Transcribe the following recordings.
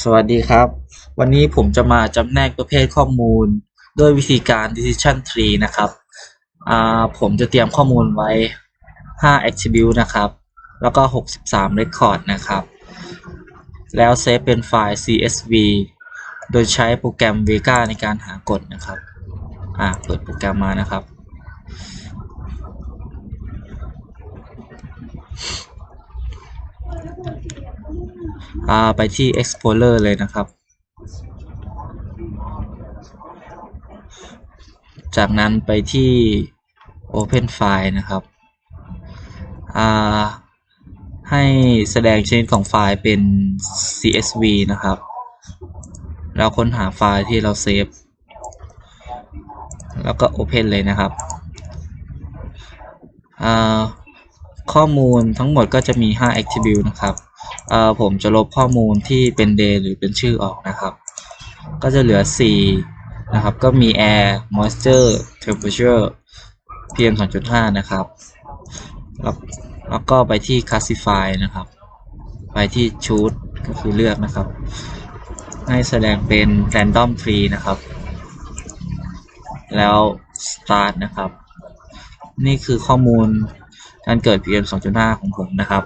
สวัสดีครับ วันนี้ผมจะมาจำแนกประเภทข้อมูล ด้วยวิธีการ decision tree นะครับผมจะเตรียมข้อมูลไว้ 5 attribute นะครับ แล้วก็ 63 record นะครับ แล้วเซฟเป็นไฟล์ csv โดยใช้โปรแกรม Vega ในการหากฎนะครับ อ่า เปิดโปรแกรมมานะครับ ไปที่ Explorer เลยนะครับ จากนั้นไปที่ Open File นะครับให้แสดงชนิดของไฟล์เป็น CSV นะครับแล้วค้นหาไฟล์ที่เราเซฟ แล้วก็ Open เลยนะครับข้อมูลทั้งหมดก็จะมี 5 attribute นะครับ ผมจะลบข้อมูลที่เป็น day หรือเป็นชื่อออกนะครับ ก็จะเหลือ 4 นะครับ ก็มี air moisture temperature pm 2.5 นะครับแล้วแล้วก็ไปที่ classify นะครับ ไปที่ choose ก็คือเลือกนะครับ ให้แสดงเป็น random tree นะครับ แล้ว start นะครับ นี่คือข้อมูลการเกิด PM 2.5 ของผมนะครับ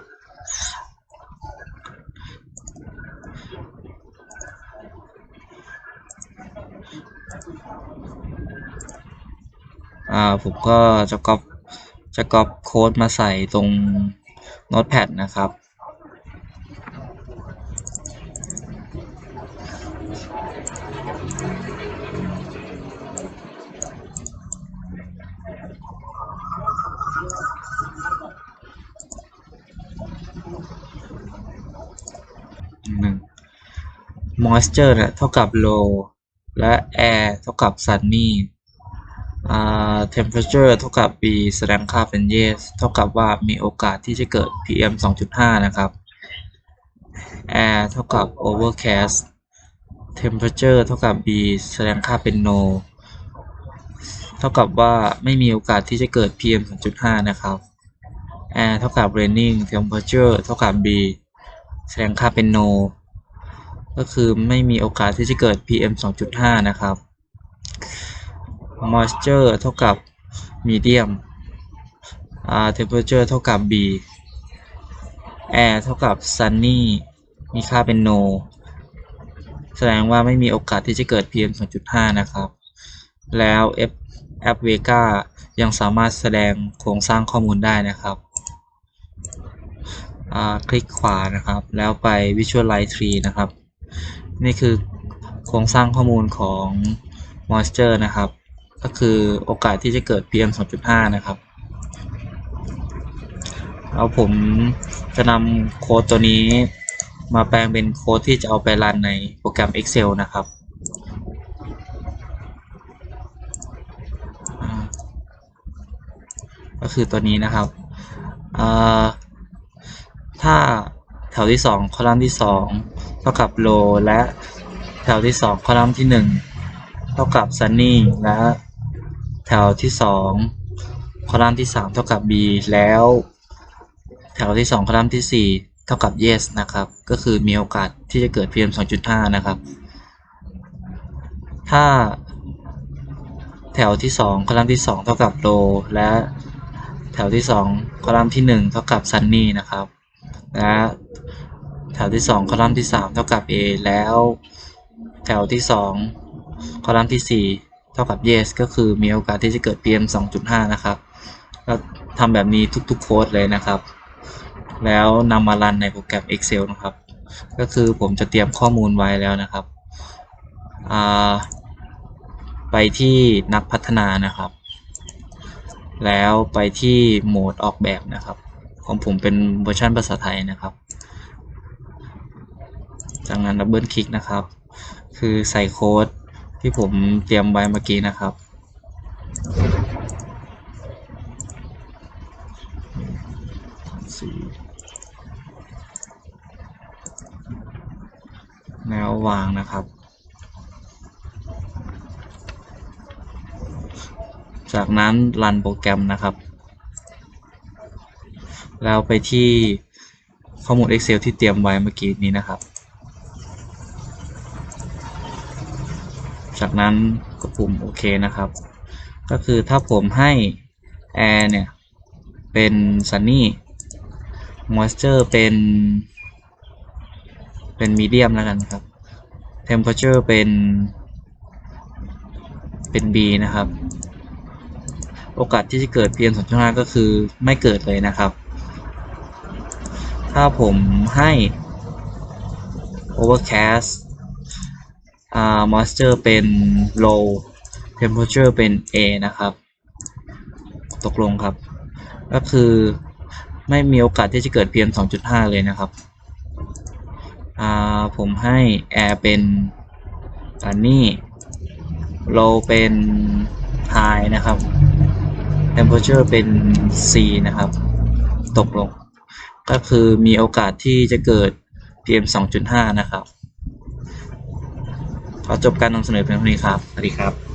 อ่าผมก็จะก๊อปจะก๊อปโค้ดมาใส่ตรง Notepad นะครับหนึ่ง moisture เนี่ยเท่ากับ low และ air เท่ากับ sunny อ่า temperature เท่ากับ b แสดงค่าเป็น yes เท่ากับว่ามีโอกาสที่จะเกิด pm 2.5 นะครับ air เท่ากับ overcast temperature เท่ากับ b แสดงค่าเป็น no เท่ากับว่าไม่มีโอกาสที่จะเกิด pm 2.5 นะครับ air เท่ากับ raining temperature เท่ากับ b แสดงค่าเป็น no ก็คือไม่มีโอกาสที่จะเกิด PM 2.5 นะครับ moisture เท่ากับ medium อ่า temperature เท่ากับ B air เท่ากับ sunny มีค่าเป็น no แสดงว่าไม่มีโอกาสที่จะเกิด PM 2.5 นะครับ แล้ว F App Vega ยังสามารถแสดงโครงสร้างข้อมูลได้นะครับคลิกขวานะครับ แล้วไป Visualize Tree นะครับ นี่คือโครงสร้างข้อมูลของ Moisture นะครับ ก็คือโอกาสที่จะเกิด PM 2.5 นะครับแล้วผมจะนำโค้ดตัวนี้มาแปลงเป็นโค้ดที่จะเอาไปรันในโปรแกรม Excel นะครับ ก็คือตัวนี้นะครับ ถ้า แถวที่ 2 คอลัมน์ที่ 2 เท่ากับ low และแถวที่ 2 คอลัมน์ที่ 1 เท่ากับ sunny และแถวที่ 2 คอลัมน์ที่ 3 เท่ากับ b แล้ว แถวที่ 2 คอลัมน์ที่ 4 เท่ากับ yes นะครับ ก็คือมีโอกาสที่จะเกิด PM 2.5 นะครับ ถ้าแถวที่ 2 คอลัมน์ที่ 2 เท่ากับ low และแถวที่ 2 คอลัมน์ที่ 1 เท่ากับ sunny นะครับ และ แถวที่ 2 คอลัมน์ที่ 3 เท่ากับ A แล้ว แถวที่ 2 คอลัมน์ที่ 4 เท่ากับ yes ก็คือมีโอกาสที่จะเกิด PM 2.5 นะครับแล้วทำแบบนี้ทุกๆโค้ดเลยนะครับ แล้วนำมารันในโปรแกรม Excel นะครับ ก็คือผมจะเตรียมข้อมูลไว้แล้วนะครับอ่าไปที่นักพัฒนานะครับ แล้วไปที่โหมดออกแบบนะครับ ของผมเป็นเวอร์ชันภาษาไทยนะครับ จากนั้นดับเบิลคลิกนะครับ คือใส่โค้ดที่ผมเตรียมไว้เมื่อกี้นะครับ แล้ววางนะครับ จากนั้นรันโปรแกรมนะครับแล้วไปที่ข้อมูล Excel ที่เตรียมไว้เมื่อกี้นี้นะครับ จากนั้นก็ปุ่มโอเคนะครับ ก็คือถ้าผมให้ air เนี่ย เป็น sunny moisture เป็น เป็น medium แล้วกันครับ temperature เป็น เป็น B นะครับ โอกาสที่จะเกิด PM 2.5ก็คือไม่เกิดเลยนะครับ ถ้าผมให้ overcast อ่า moisture เป็น low temperature เป็น A นะครับ ตกลงครับ ก็คือไม่มีโอกาสที่จะเกิด PM 2.5 เลยนะครับอ่าผมให้ air เป็น sunny low เป็น high นะครับ temperature เป็น C นะครับ ตกลง ก็คือมีโอกาสที่จะเกิด PM 2.5 นะครับ ขอจบการนำเสนอเพียงเท่านี้ครับ สวัสดีครับ